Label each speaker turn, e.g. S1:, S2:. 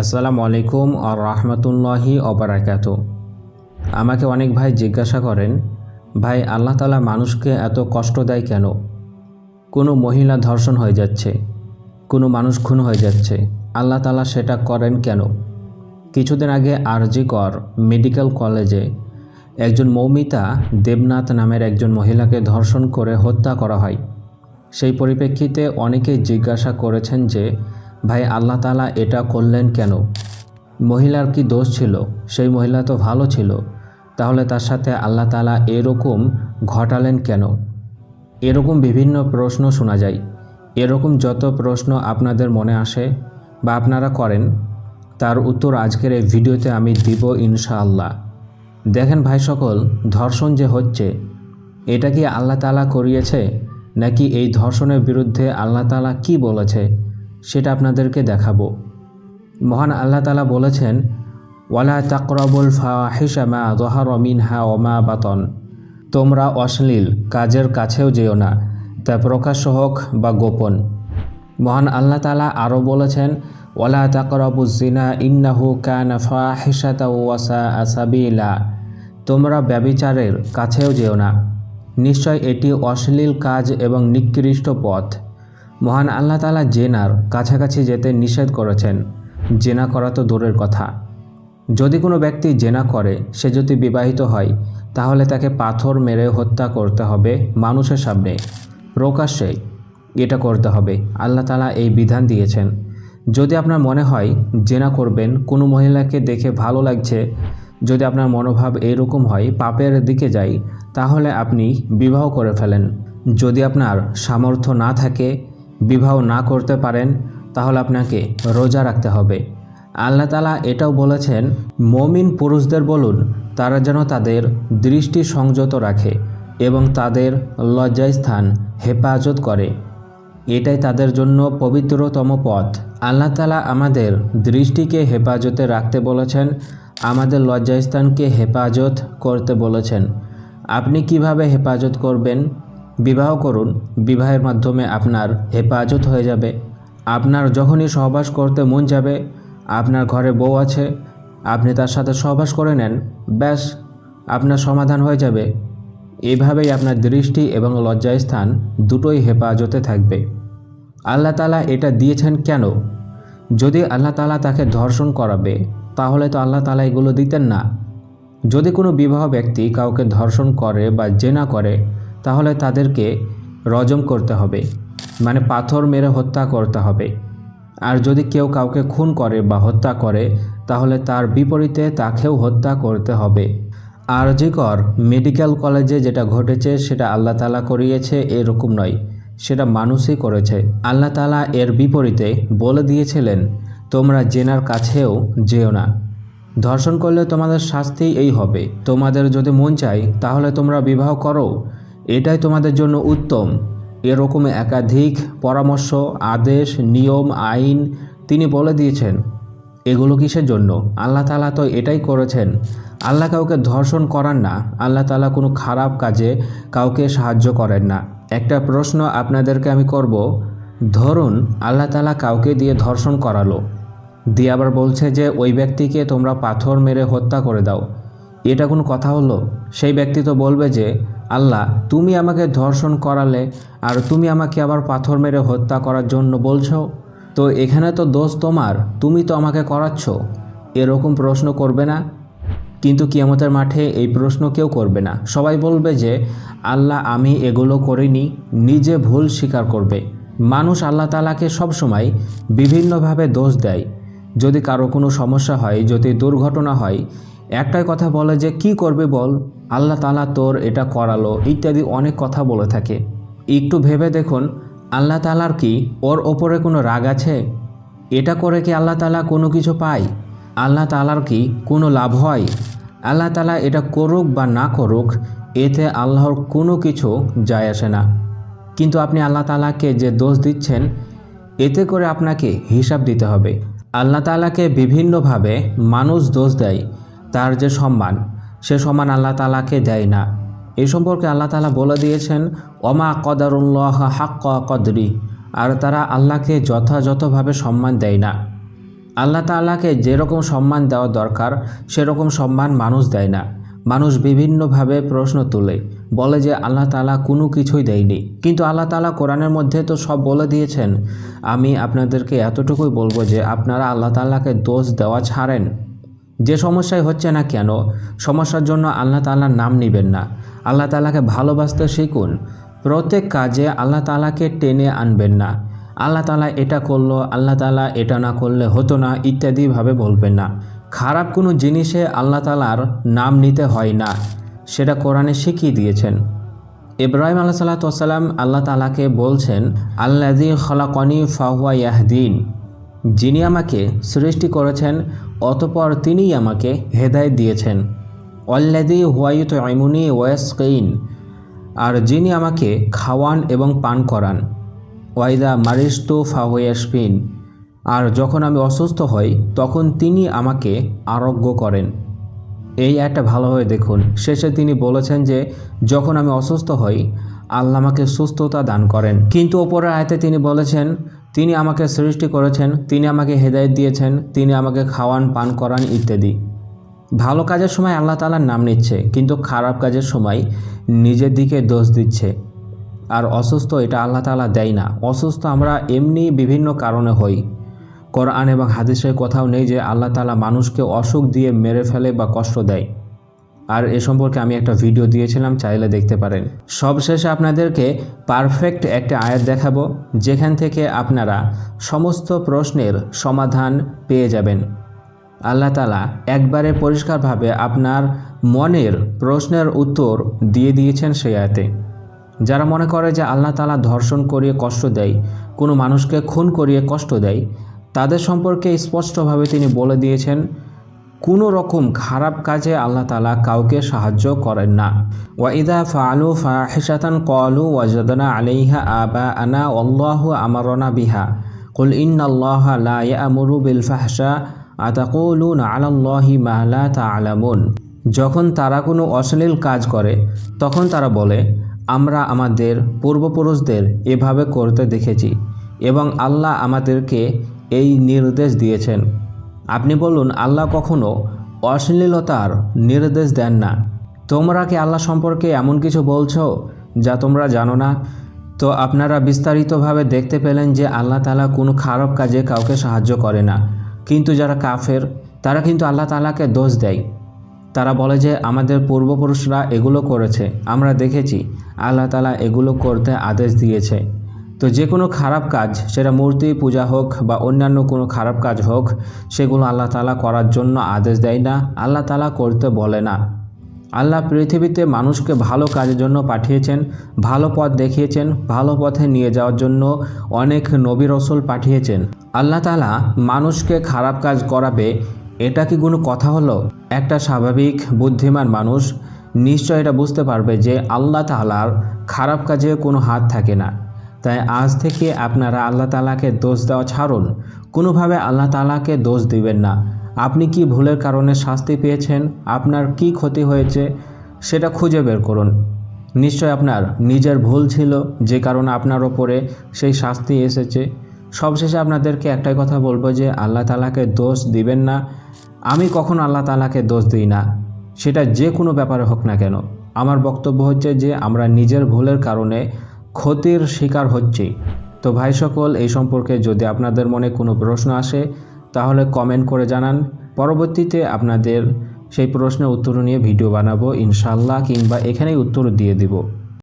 S1: আসসালামু আলাইকুম আর রহমতুল্লাহি অবরাকাত আমাকে অনেক ভাই জিজ্ঞাসা করেন, ভাই, আল্লাহ তালা মানুষকে এত কষ্ট দেয় কেন? কোনো মহিলা ধর্ষণ হয়ে যাচ্ছে, কোনো মানুষ খুন হয়ে যাচ্ছে, আল্লাহ তালা সেটা করেন কেন? কিছুদিন আগে আরজি কর মেডিকেল কলেজে একজন মৌমিতা দেবনাথ নামের একজন মহিলাকে ধর্ষণ করে হত্যা করা হয়। সেই পরিপ্রেক্ষিতে অনেকেই জিজ্ঞাসা করেছেন যে ভাই, আল্লাহ তালা এটা করলেন কেন? মহিলার কি দোষ ছিল? সেই মহিলা তো ভালো ছিল। তাহলে তার সাথে আল্লাহ তালা এরকম ঘটালেন কেন? এরকম বিভিন্ন প্রশ্ন শোনা যায়। এরকম যত প্রশ্ন আপনাদের মনে আসে বা আপনারা করেন, তার উত্তর আজকের এই ভিডিওতে আমি দিব ইনশাআল্লাহ। দেখেন ভাই সকল, ধর্ষণ যে হচ্ছে, এটা কি আল্লাহ তালা করিয়েছে? নাকি এই ধর্ষণের বিরুদ্ধে আল্লাহ তালা কি বলেছে? সেটা আপনাদেরকে দেখাবো। মহান আল্লাহ তালা বলেছেন, ওয়ালা তাকরবুল ফাহিসা মা দহার মিনহা ওমা বাতন। তোমরা অশ্লীল, কাজের কাছেও যেও না, তা প্রকাশ্য হোক বা গোপন। মহান আল্লাহ তালা আরও বলেছেন, ওয়ালা তাকরবু জিনা ইন্নাহু কান ফাহিসাতা ওয়াসা আসাবিলা তোমরা ব্যবিচারের কাছেও যেও না। নিশ্চয় এটি অশ্লীল কাজ এবং নিকৃষ্ট পথ। মহান আল্লাহ তালা জেনার কাছাকাছি যেতে নিষেধ করেছেন। জেনা করা তো দূরের কথা। যদি কোনো ব্যক্তি জেনা করে, সে যদি বিবাহিত হয়, তাহলে তাকে পাথর মেরে হত্যা করতে হবে মানুষের সামনে। প্রকাশ্যে এটা করতে হবে। আল্লাহ তালা এই বিধান দিয়েছেন। যদি আপনার মনে হয় জেনা করবেন, কোনো মহিলাকে দেখে ভালো লাগছে, যদি আপনার মনোভাব এরকম হয়, পাপের দিকে যাই, তাহলে আপনি বিবাহ করে ফেলেন। যদি আপনার সামর্থ্য না থাকে বিবাহ না করতে পারেন, তাহলে আপনাকে রোজা রাখতে হবে। আল্লাহ তালা এটাও বলেছেন, মমিন পুরুষদের বলুন, তারা যেন তাদের দৃষ্টি সংযত রাখে এবং তাদের লজ্জাস্থান হেফাজত করে। এটাই তাদের জন্য পবিত্রতম পথ। আল্লাহ তালা আমাদের দৃষ্টিকে হেফাজতে রাখতে বলেছেন, আমাদের লজ্জাস্থানকে হেফাজত করতে বলেছেন। আপনি কীভাবে হেফাজত করবেন? বিবাহ করুন। বিবাহের মাধ্যমে আপনার হেফাজত হয়ে যাবে। আপনার যখনই সহবাস করতে মন যাবে, আপনার ঘরে বউ আছে, আপনি তার সাথে সহবাস করে নেন, ব্যাস, আপনার সমাধান হয়ে যাবে। এভাবেই আপনার দৃষ্টি এবং লজ্জাস্থান দুটোই হেফাজতে থাকবে। আল্লাহ তালা এটা দিয়েছেন কেন? যদি আল্লাহ তালা তাকে ধর্ষণ করাবে, তাহলে তো আল্লাহ তালা এগুলো দিতেন না। যদি কোনো বিবাহ ব্যক্তি কাউকে ধর্ষণ করে বা জেনা করে তাহলে তাদেরকে রজম করতে হবে মানে পাথর মেরে হত্যা করতে হবে। আর যদি কেউ কাউকে খুন করে বা হত্যা করে, তাহলে তার বিপরীতে তাকেও হত্যা করতে হবে। আর জিকর, মেডিকেল কলেজে যেটা ঘটেছে, সেটা আল্লাহ তালা করিয়েছে, এরকম নয়, সেটা মানুষই করেছে। আল্লাহ তালা এর বিপরীতে বলে দিয়েছিলেন, তোমরা জেনার কাছেও যেও না। ধর্ষণ করলে তোমাদের শাস্তি এই হবে। তোমাদের যদি মন চাই তাহলে তোমরা বিবাহ করো। এটাই তোমাদের জন্য উত্তম। এরকম একাধিক পরামর্শ, আদেশ, নিয়ম, আইন তিনি বলে দিয়েছেন। এগুলো কিসের জন্য? আল্লাহ তালা তো এটাই করেছেন। আল্লাহ কাউকে ধর্ষণ করান না। আল্লাহ তালা কোনো খারাপ কাজে কাউকে সাহায্য করেন না। একটা প্রশ্ন আপনাদেরকে আমি করব। ধরুন আল্লাহ তালা কাউকে দিয়ে ধর্ষণ করালো। দিয়ে আবার বলছে যে, ওই ব্যক্তিকে তোমরা পাথর মেরে হত্যা করে দাও। এটা কোনো কথা হলো? সেই ব্যক্তি তো বলবে যে আল্লাহ, তুমি আমাকে ধর্ষণ করালে আর তুমি আমাকে আবার পাথর মেরে হত্যা করার জন্য বলছো? তো এখানে তো দোষ তোমার, তুমি তো আমাকে করাচ্ছ। এরকম প্রশ্ন করবে না। কিন্তু কিয়ামতের মাঠে এই প্রশ্ন কেউ করবে না। সবাই বলবে যে, আল্লাহ, আমি এগুলো করিনি, নিজে ভুল স্বীকার করবে। মানুষ আল্লাহ তালাকে সবসময় বিভিন্নভাবে দোষ দেয়। যদি কারও কোনো সমস্যা হয়, যদি দুর্ঘটনা হয় একটাই কথা বলে যে, কি করবে বল? আল্লাহ তালা তোর এটা করালো। ইত্যাদি অনেক কথা বলে থাকে। একটু ভেবে দেখুন, আল্লাহ তালার কি ওর ওপরে কোনো রাগ আছে? এটা করে কি আল্লাহ তালা কোনো কিছু পায়? আল্লাহ তালার কি কোনো লাভ হয়? আল্লাহ তালা এটা করুক বা না করুক, এতে আল্লাহর কোনো কিছু যায় আসে না। কিন্তু আপনি আল্লাহ তালাকে যে দোষ দিচ্ছেন, এতে করে আপনাকে হিসাব দিতে হবে। আল্লাহ তালাকে বিভিন্নভাবে মানুষ দোষ দেয়। তার যে সম্মান, সে সম্মান আল্লাহ তালাকে দেয় না। এই সম্পর্কে আল্লাহ তালা বলে দিয়েছেন অমা কদারুল্লাহ হাক্ক কদরি আর তারা আল্লাহকে যথাযথভাবে সম্মান দেয় না। আল্লাহ তাআলাকে যেরকম সম্মান দেওয়া দরকার, সেরকম সম্মান মানুষ দেয় না। মানুষ বিভিন্নভাবে প্রশ্ন তোলে, বলে যে আল্লাহ তালা কোনো কিছুই দেয়নি। কিন্তু আল্লাহ তাআলা কোরআনের মধ্যে তো সব বলে দিয়েছেন। আমি আপনাদেরকে এতটুকুই বলব যে, আপনারা আল্লাহ তাআলাকে দোষ দেওয়া ছাড়েন। যে সমস্যায় হচ্ছে না কেন? সমস্যার জন্য আল্লাহ তাআলার নাম নেবেন না। আল্লাহ তাআলাকে ভালোবাসতে শিখুন। প্রত্যেক কাজে আল্লাহ তালাকে টেনে আনবেন না। আল্লাহ তালা এটা করল, আল্লাহ তালা এটা না করলে হতো না ইত্যাদিভাবে বলবেন না। খারাপ কোনো জিনিসে আল্লাহ তালার নাম নিতে হয় না। সেটা কোরআনে শিখিয়ে দিয়েছেন। ইব্রাহিম আল্লাহ সাল্লাতাম আল্লাহ তালাকে বলছেন আল্লাদি খলাকনি ফাহুয়া ইয়াহদিন। যিনি আমাকে সৃষ্টি করেছেন, অতপর তিনিই আমাকে হেদায়ত দিয়েছেন। অল্লাদি হুয়াইত ইমুনি ওয়েসকেইন আর যিনি আমাকে খাওয়ান এবং পান করান। ওয়াইদা মারিস্তু ফাহুয়াসপিন আর যখন আমি অসুস্থ হই, তখন তিনি আমাকে আরোগ্য করেন। এই একটা ভালোভাবে দেখুন। শেষে তিনি বলেছেন যে, যখন আমি অসুস্থ হই, আল্লাহ আমাকে সুস্থতা দান করেন। কিন্তু ওপরের আয়তে তিনি বলেছেন তিনি আমাকে সৃষ্টি করেছেন, তিনি আমাকে হেদায়ত দিয়েছেন, তিনি আমাকে খাওয়ান, পান করান ইত্যাদি। ভালো কাজের সময় আল্লাহ তালার নাম নিচ্ছে, কিন্তু খারাপ কাজের সময় নিজের দিকে দোষ দিচ্ছে। আর অসুস্থ এটা আল্লাহ তালা দেয় না। অসুস্থ আমরা এমনি বিভিন্ন কারণে হই। কোরআন এবং হাদিসের কোথাও নেই যে আল্লাহ তালা মানুষকে অসুখ দিয়ে মেরে ফেলে বা কষ্ট দেয়। আর এ সম্পর্কে আমি একটা ভিডিও দিয়েছিলাম, চাইলে দেখতে পারেন। সবশেষে আপনাদেরকে পারফেক্ট একটা আয়াত দেখাবো, যেখান থেকে আপনারা সমস্ত প্রশ্নের সমাধান পেয়ে যাবেন। আল্লাহ তালা একবারে পরিষ্কারভাবে আপনার মনের প্রশ্নের উত্তর দিয়ে দিয়েছেন সেই আয়াতে। যারা মনে করে যে আল্লাহ তালা ধর্ষণ করিয়ে কষ্ট দেয়, কোনো মানুষকে খুন করিয়ে কষ্ট দেয়, তাদের সম্পর্কে স্পষ্টভাবে তিনি বলে দিয়েছেন কোনো রকম খারাপ কাজে আল্লাহ তালা কাউকে সাহায্য করেন না। ওয়াইদা ফালু ফাহিসাতান কলু ওয়াজদনা আলাইহা আবা আনা অল্লাহ আমারনা বিহা। কুল ইন্নাল্লাহ লা ইয়ামুরু বিল ফাহশা, আতাকুলুন আলাল্লাহি মা লা তা'লামুন। যখন তারা কোনো অশ্লীল কাজ করে, তখন তারা বলে, আমরা আমাদের পূর্বপুরুষদের এভাবে করতে দেখেছি এবং আল্লাহ আমাদেরকে এই নির্দেশ দিয়েছেন। আপনি বলুন, আল্লাহ কখনো অশ্লীলতার নির্দেশ দেন না। তোমরা কি আল্লাহ সম্পর্কে এমন কিছু বলছো যা তোমরা জানো না? তো আপনারা বিস্তারিতভাবে দেখতে পেলেন যে আল্লাহ তালা কোনো খারাপ কাজে কাউকে সাহায্য করে না। কিন্তু যারা কাফের, তারা কিন্তু আল্লাহ তালাকে দোষ দেয়। তারা বলে যে আমাদের পূর্বপুরুষরা এগুলো করেছে। আমরা দেখেছি, আল্লাহ তালা এগুলো করতে আদেশ দিয়েছে। তো যে কোনো খারাপ কাজ, সেটা মূর্তি, পূজা হোক বা অন্যান্য কোনো খারাপ কাজ হোক, সেগুলো আল্লাহ তালা করার জন্য আদেশ দেয় না, আল্লাহ তালা করতে বলে না। আল্লাহ পৃথিবীতে মানুষকে ভালো কাজের জন্য পাঠিয়েছেন, ভালো পথ দেখিয়েছেন, ভালো পথে নিয়ে যাওয়ার জন্য অনেক নবী রসুল পাঠিয়েছেন। আল্লাহ তালা মানুষকে খারাপ কাজ করাবে, এটা কি কোনো কথা হলো? একটা স্বাভাবিক, বুদ্ধিমান মানুষ নিশ্চয় এটা বুঝতে পারবে যে আল্লাহ তালার খারাপ কাজে কোনো হাত থাকে না। তাই আজ থেকে আপনারা আল্লাহ তালাকে দোষ দেওয়া ছাড়ুন। কোনোভাবে আল্লাহ তালাকে দোষ দিবেন না। আপনি কি ভুলের কারণে শাস্তি পেয়েছেন? আপনার কি ক্ষতি হয়েছে? সেটা খুঁজে বের করুন। নিশ্চয় আপনার নিজের ভুল ছিল, যে কারণে আপনার ওপরে সেই শাস্তি এসেছে। সবশেষে আপনাদেরকে একটাই কথা বলব যে, আল্লাহ তালাকে দোষ দিবেন না। আমি কখন আল্লাহ তালাকে দোষ দিই না। সেটা যে কোনো ব্যাপারে হোক না কেন। আমার বক্তব্য হচ্ছে যে, আমরা নিজের ভুলের কারণে ক্ষতির শিকার হচ্ছি। তো ভাই সকল, এই সম্পর্কে যদি আপনাদের মনে কোনো প্রশ্ন আসে, তাহলে কমেন্ট করে জানান। পরবর্তীতে আপনাদের সেই প্রশ্নের উত্তর নিয়ে ভিডিও বানাবো ইনশাল্লাহ কিংবা এখানেই উত্তর দিয়ে দিব।